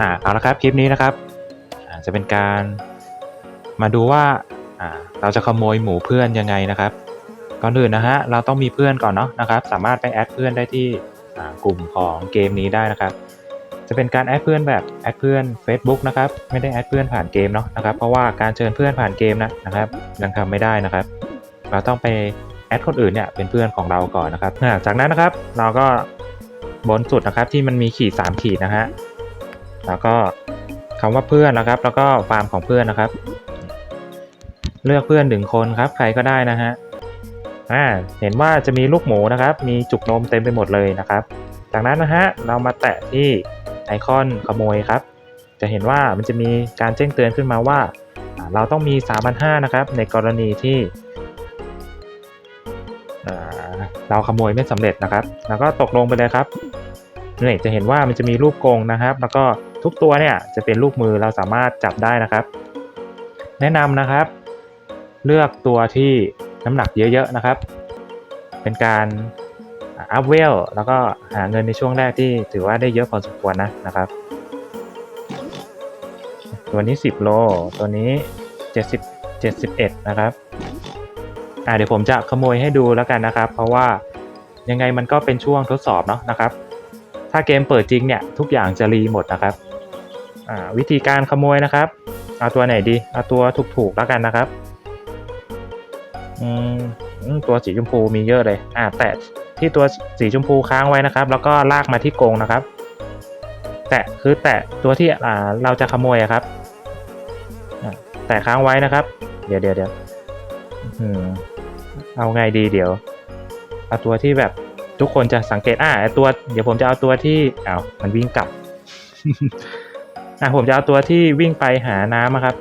อ่าเอาละครับคลิปนี้นะครับอ่าจะเป็นการมาดูว่าอ่าเราจะขโมยหมูเพื่อนยังไงนะครับก่อนอื่นนะฮะเราต้องมีเพื่อนก่อนเนาะนะครับ สามารถไปแอดเพื่อนได้ที่กลุ่มของเกมนี้ได้นะครับ จะเป็นการแอดเพื่อนแบบแอดเพื่อน Facebook นะครับไม่ได้แอดเพื่อนผ่านเกมเนาะนะครับ เพราะว่าการเชิญเพื่อนผ่านเกมนะนะครับยังทำไม่ได้นะครับ เราต้องไปแอดคนอื่นเนี่ยเป็นเพื่อนของเราก่อนนะครับจากนั้นนะครับ เราก็บนสุดนะครับที่มันมีขีด3ขีดนะฮะ แล้วก็คำว่าเพื่อนนะครับ แล้วก็ฟาร์มของเพื่อนนะครับ เลือกเพื่อนหนึ่งคนครับ ใครก็ได้นะฮะอ่าเห็นว่าจะมีลูกหมูนะครับ มีจุกนมเต็มไปหมดเลยนะครับ จากนั้นนะฮะเรามาแตะที่ไอคอนขโมยครับ จะเห็นว่ามันจะมีการแจ้งเตือนขึ้นมาว่า เราต้องมี 3,500นะครับ ในกรณีที่เราขโมยไม่สำเร็จนะครับ แล้วก็ตกลงไปเลยครับนี่จะเห็นว่ามันจะมีรูปกงนะครับ แล้วก็ ทุกตัวเนี่ยจะเป็นลูกมือเราสามารถจับได้นะครับ แนะนำนะครับ เลือกตัวที่น้ำหนักเยอะๆนะครับ เป็นการอัพเวลแล้วก็หาเงินในช่วงแรกที่ถือว่าได้เยอะพอสมควรนะนะครับ ตัวนี้ 10 โล ตัวนี้ 70 71 นะครับอ่าเดี๋ยวผมจะขโมยให้ดูแล้วกันนะครับ เพราะว่ายังไงมันก็เป็นช่วงทดสอบเนาะนะครับ ถ้าเกมเปิดจริงเนี่ยทุกอย่างจะรีหมดนะครับ วิธีการขโมยนะครับ เอาตัวไหนดี เอาตัวถูกๆแล้วกันนะครับอืมตัวสีชมพูมีเยอะเลย อ่า แตะที่ตัวสีชมพูค้างไว้นะครับ แล้วก็ลากมาที่กรงนะครับ แตะคือแตะตัวที่อ่าเราจะขโมยครับแตะค้างไว้นะครับ เดี๋ยวเดี๋ยวเดี๋ยวอืมเอาไงดีเดี๋ยว เอาตัวที่แบบทุกคนจะสังเกตอ่าตัว เดี๋ยวผมจะเอาตัวที่อ้าวมันวิ่งกลับ อ่าผมจะเอาตัวที่วิ่งไปหาน้ำอะครับ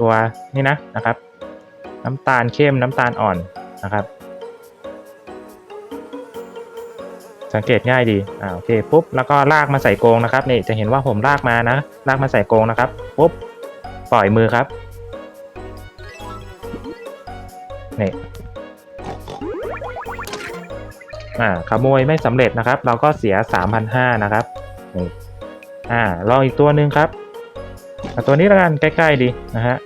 ตัวนี่นะนะครับ น้ำตาลเข้มน้ำตาลอ่อนนะครับ สังเกตง่ายดีอ่าโอเคปุ๊บแล้วก็ลากมาใส่กรงนะครับนี่จะเห็นว่าผมลากมานะ ลากมาใส่กรงนะครับปุ๊บปล่อยมือครับนี่อ่าขโมยไม่สำเร็จนะครับ เราก็เสีย 3,500นะครับนี่ อ่าลองอีกตัวหนึ่งครับตัวนี้ละกันใกล้ๆดีนะฮะ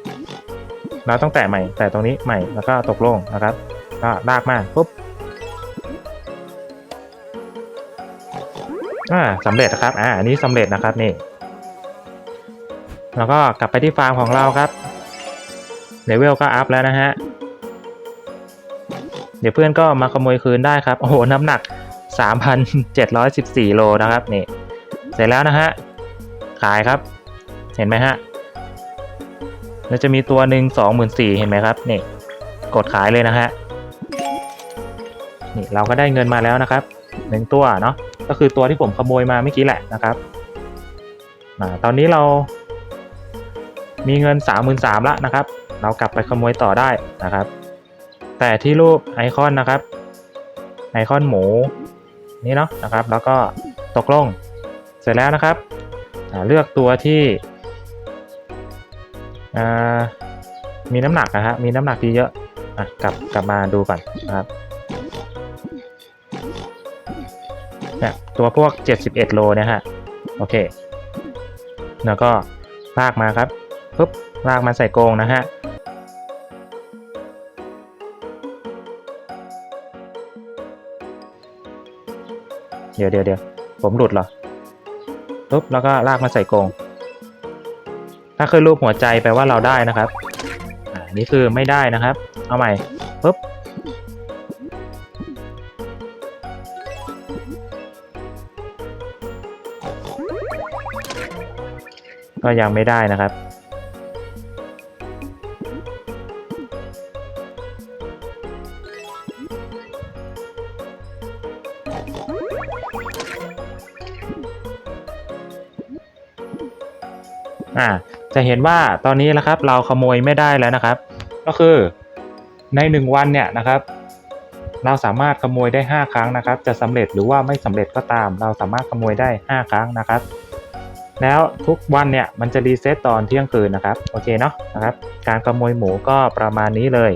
เราต้องแตะใหม่แต่ตรงนี้ใหม่แล้วก็ตกลงนะครับก็ลากมาปุ๊บอ่าสำเร็จนะครับอ่าอันนี้สำเร็จนะครับนี่ แล้วก็กลับไปที่ฟาร์มของเราครับเลเวลก็อัพแล้วนะฮะเดี๋ยวเพื่อนก็มาขโมยคืนได้ครับ โอ้โห น้ำหนัก 3,714 โลนะครับนี่ เสร็จแล้วนะฮะ ขายครับ เห็นไหมฮะแล้วจะมีตัวหนึ่ง24,000เห็นไหมครับนี่กดขายเลยนะฮะนี่เราก็ได้เงินมาแล้วนะครับหนึ่งตัวเนาะก็คือตัวที่ผมขโมยมาเมื่อกี้แหละนะครับอ่าตอนนี้เรา มีเงิน 33,000แล้วนะครับ เรากลับไปขโมยต่อได้นะครับ แต่ที่รูปไอคอนนะครับ ไอคอนหมูนี่เนาะนะครับ แล้วก็ตกลงเสร็จแล้วนะครับ เลือกตัวที่มีน้ำหนักนะฮะมีน้ำหนักที่เยอะอะกลับกลับมาดูก่อนนะครับเนี่ยตัวพวก 71 โลเนี่ยฮะโอเค แล้วก็ลากมาครับปุ๊บลากมาใส่กรงนะฮะเดี๋ยวเดี๋ยวเดี๋ยวผมหลุดเหรอ ปุ๊บแล้วก็ลากมาใส่กรงถ้าขึ้นรูปหัวใจแปลว่าเราได้นะครับอ่านี่คือไม่ได้นะครับ เอาใหม่ปุ๊บก็ยังไม่ได้นะครับ อ่าจะเห็นว่าตอนนี้นะครับเราขโมยไม่ได้แล้วนะครับ ก็คือในหนึ่งวันเนี่ยนะครับ เราสามารถขโมยได้ 5 ครั้งนะครับ จะสำเร็จหรือว่าไม่สำเร็จก็ตาม เราสามารถขโมยได้ 5 ครั้งนะครับ แล้วทุกวันเนี่ยมันจะรีเซ็ตตอนเที่ยงคืนนะครับโอเคเนาะนะครับ การขโมยหมูก็ประมาณนี้เลย